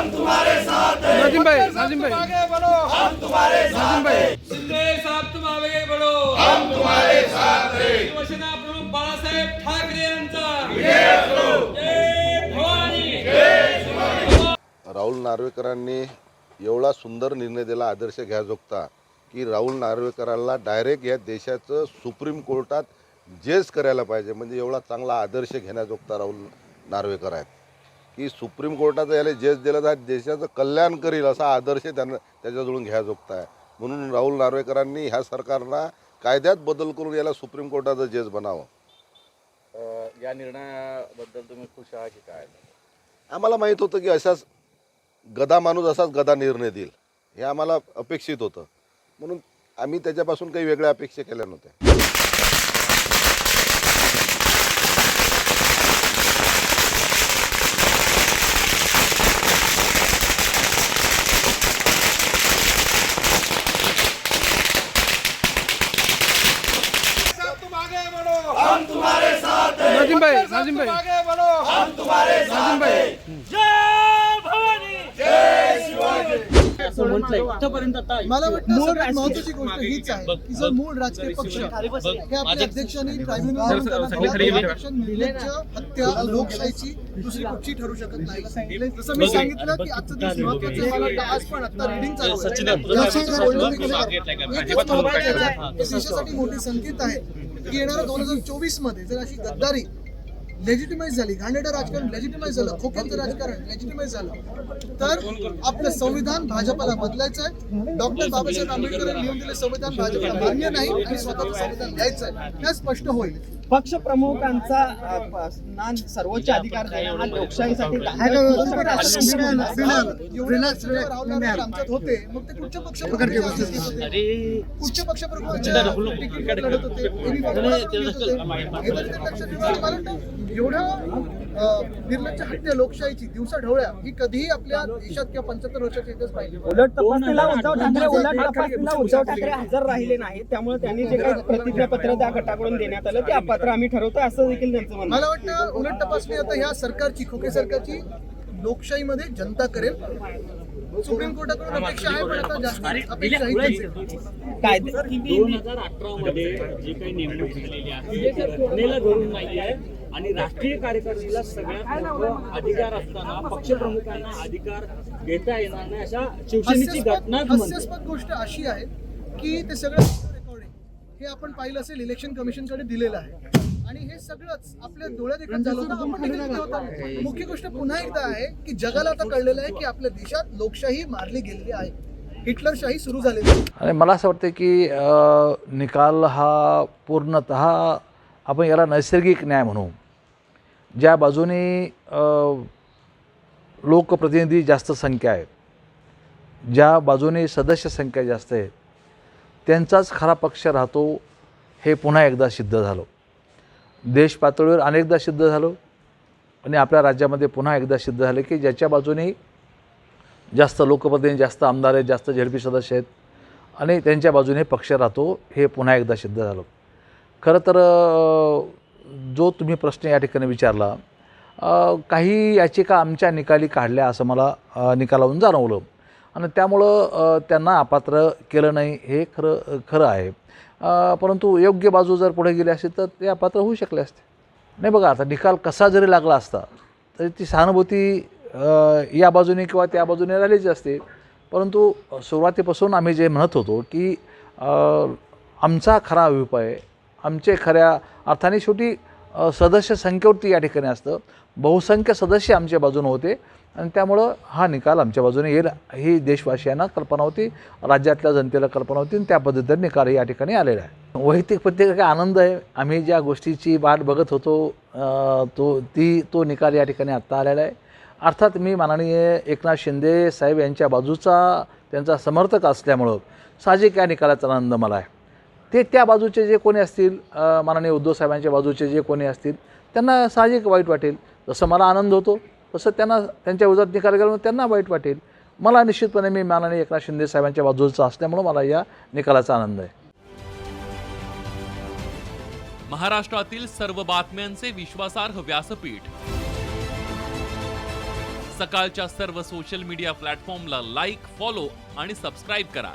नाजिम भाई नाजिम भाई। आगे बढ़ो नाजिम भाई। शिंदे साहेब तुम आगे बढ़ो। हम तुम्हारे साथ हैं। शिवसेना प्रमुख बाळासाहेब ठाकरे यांचा। जय भवानी। राहुल नार्वेकरांनी एवढा सुंदर निर्णय दिला आदर्श घ्याजोगता की राहुल नार्वेकरांना डायरेक्ट या देशाचं सुप्रीम कोर्टात जेस करायला पाहिजे. म्हणजे एवढा चांगला आदर्श घेण्याजोगता राहुल नार्वेकर आहेत. की सुप्रीम कोर्टाचं याला जेस दिलं तर देशाचं कल्याण करील असा आदर्श त्यांना त्याच्याजवळून घ्याजोगता आहे म्हणून राहुल नार्वेकरांनी ह्या सरकारला कायद्यात बदल करून याला सुप्रीम कोर्टाचं जेस बनावं. या निर्णयाबद्दल तुम्ही खुश आहात की काय? आम्हाला माहीत होतं की अशाच गदा माणूस असाच गदा निर्णय देईल. हे आम्हाला अपेक्षित होतं. म्हणून आम्ही त्याच्यापासून काही वेगळ्या अपेक्षा केल्या नव्हत्या साहब तुम आगे बढ़ो नाजिम भाई नाजिम भाई आगे बढ़ो नाजिम भाई मला वाटतं सगळ्यात महत्वाची गोष्ट हीच आहे की जर मूळ राजकीय पक्ष हे आपल्या अध्यक्षांनी ट्रायब्युनल निर्णयाच्या हत्या लोकशाहीची दुसरी कुठची ठरू शकत नाही. जसं मी सांगितलं की आजचा दिवस महत्त्वाचा आज पण आता रिडिंग चालू आहे. हे देशासाठी मोठी संकेत आहे की येणाऱ्या दोन हजार चोवीसमध्ये जर अशी गद्दारी लेजिटिमाइज झाली. घाणेरडं राजकारण लेजिटिमाइज झालं. खोक्याचं राजकारण लेजिटिमाइज झालं. तर आपलं संविधान भाजपाला बदलायचं आहे डॉक्टर बाबासाहेब आंबेडकर लिहून दिले संविधान भाजपला मान्य नाही आणि स्वतःचं संविधान द्यायचं आहे हे स्पष्ट होईल. पक्ष प्रमुखांचा सर्वोच्च अधिकार हा. लोकशाहीसाठी आमच्यात होते. मग ते कुठच्या पक्ष कुठच्या लढत निर्लज्ज हत्या लोकशाहीची दिवसा ढवळ्या ही कधीही आपल्या देशात किंवा पंच्याहत्तर वर्षाच्या इतिहास पाहिजे उलट तपासणीला उद्धव ठाकरे उलट तपासणीला उद्धव ठाकरे हजर राहिले नाही त्यामुळे त्यांनी जे काही प्रतिज्ञापत्र त्या गटाकडून देण्यात आलं ते अपात्र आम्ही ठरवतो असं देखील त्यांचं म्हणणं. मला वाटतं उलट तपासणी आता ह्या सरकारची खोके सरकारची लोकशाहीमध्ये जनता करेल. सुप्रीम कोर्टाकडून अपेक्षा आहे पण आता जास्त अपेक्षा. कायदे दोन हजार अठरा मध्ये जी काही नेमणूक झालेली आहे धरून नाही आहे आणि राष्ट्रीय कार्यकारिणीला सगळ्यात मोठं अधिकार असताना पक्षप्रमुखांना अधिकार देता येणार नाही अशा शिवसेनेची हास्यास्पद गोष्ट अशी आहे की ते सगळं रेकॉर्डिंग हे आपण पाहिलं असेल इलेक्शन कमिशनकडे दिलेलं आहे. आणि हे सगळंच आपल्या डोळ्यात देखत झालं होतं आपण देखील होतो. मुख्य गोष्ट पुन्हा एकदा आहे की जगाला आता कळलेलं आहे की आपल्या देशात लोकशाही मारली गेलेली आहे. हिटलरशाही सुरू झालेली आहे. आणि मला असं वाटतं की निकाल हा पूर्णत आपण याला नैसर्गिक न्याय म्हणू. ज्या बाजूने लोकप्रतिनिधी जास्त संख्या आहे ज्या बाजूने सदस्य संख्या जास्त आहे त्यांचाच खरा पक्ष राहतो हे पुन्हा एकदा सिद्ध झालं. देश पातळीवर अनेकदा सिद्ध झालो आणि आपल्या राज्यामध्ये पुन्हा एकदा सिद्ध झालं की ज्याच्या बाजूने जास्त लोकप्रतिनिधी जास्त आमदार आहेत जास्त झेडपी सदस्य आहेत आणि त्यांच्या बाजूने पक्ष राहतो हे पुन्हा एकदा सिद्ध झालं. खरं तर जो तुम्ही प्रश्न या ठिकाणी विचारला काही याचिका आमच्या निकाली काढल्या असं मला निकालावरून जाणवलं. आणि त्यामुळं त्यांना अपात्र केलं नाही हे खरं खरं आहे. परंतु योग्य बाजू जर पुढे गेली असती तर ते अपात्र होऊ शकले असते. नाही बघा आता निकाल कसा जरी लागला असता तरी ती सहानुभूती या बाजूने किंवा त्या बाजूने राहिलीच असते. परंतु सुरुवातीपासून आम्ही जे म्हणत होतो की आमचा खरा अभिप्राय आमचे खऱ्या अर्थाने शेवटी सदस्य संख्येवरती या ठिकाणी असतं. बहुसंख्य सदस्य आमच्या बाजूने होते आणि त्यामुळं हा निकाल आमच्या बाजूने येईल ही देशवासियांना कल्पना होती राज्यातल्या जनतेला कल्पना होती आणि त्या पद्धतीने निकाल या ठिकाणी आलेला आहे. वैयक्तिक प्रत्येक आनंद आहे. आम्ही ज्या गोष्टीची वाट बघत होतो तो ती तो निकाल या ठिकाणी आत्ता आलेला आहे. अर्थात मी माननीय एकनाथ शिंदे साहेब यांच्या बाजूचा त्यांचा समर्थक असल्यामुळं साहजिक या निकालाचा आनंद मला आहे. ते त्या बाजूचे जे कोणी असतील माननीय उद्धव साहेबांच्या बाजूचे जे कोणी असतील त्यांना साहजिक वाईट वाटेल. जसं मला आनंद होतो तसं त्यांना त्यांच्या विरोधात निकाल गेल्यामुळे त्यांना वाईट वाटेल. मला निश्चितपणे मी माननीय एकनाथ शिंदे साहेबांच्या बाजूचा असल्यामुळं मला या निकालाचा आनंद आहे. महाराष्ट्रातील सर्व बातम्यांचे विश्वासार्ह व्यासपीठ. सकाळच्या सर्व सोशल मीडिया प्लॅटफॉर्मला लाईक फॉलो आणि सबस्क्राईब करा.